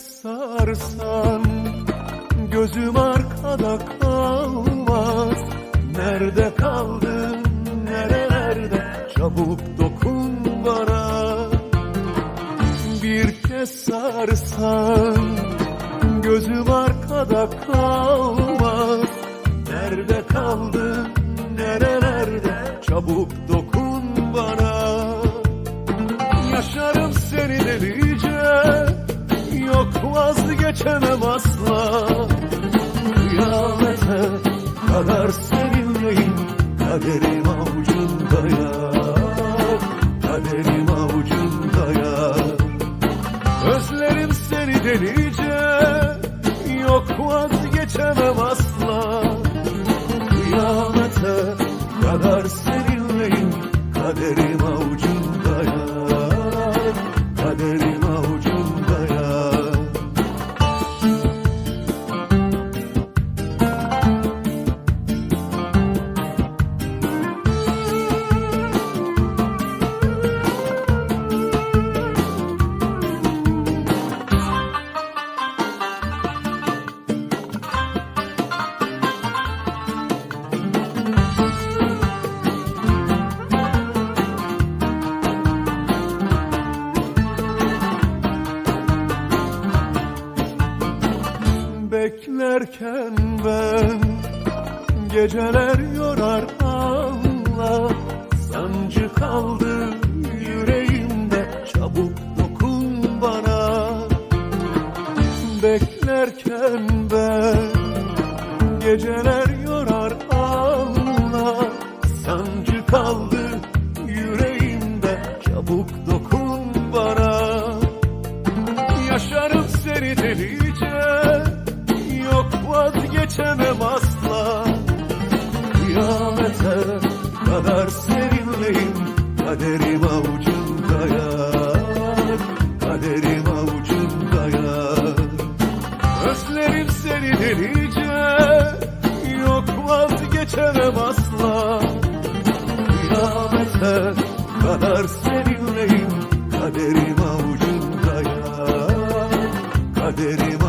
Sarsan Gözüm arkada kalmaz. Nerede kaldın nerelerde? Çabuk dokun bana. Bir kez sarsan Gözüm arkada kalmaz. Nerede kaldın nerelerde? Çabuk dokun bana. Yaşarım seni Yok vazgeçemem asla Kıyamete kadar seninleyim Kaderim avucunda ya Kaderim avucunda ya Özlerim seni delice Yok vazgeçemem asla Beklerken ben Geceler yorar Allah Sancı kaldı yüreğimde Çabuk dokun bana. Beklerken ben Geceler yorar Allah Sancı kaldı yüreğimde Çabuk dokun bana. Yaşarım seni delice Kıyamete kadar seninleyim Kaderim avucunda ya Kaderim avucunda ya Özlerim seni delice. Yok vazgeçemem asla. Kıyamete kadar seninleyim Kaderim avucunda ya Kaderim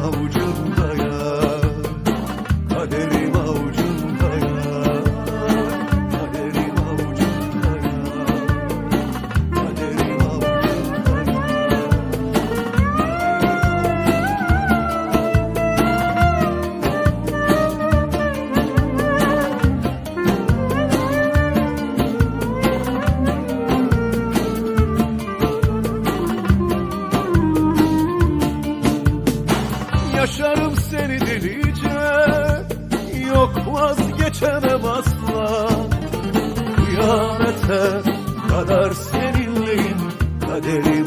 vazgeçemem asla. Kıyamete kadar seninleyim Kaderim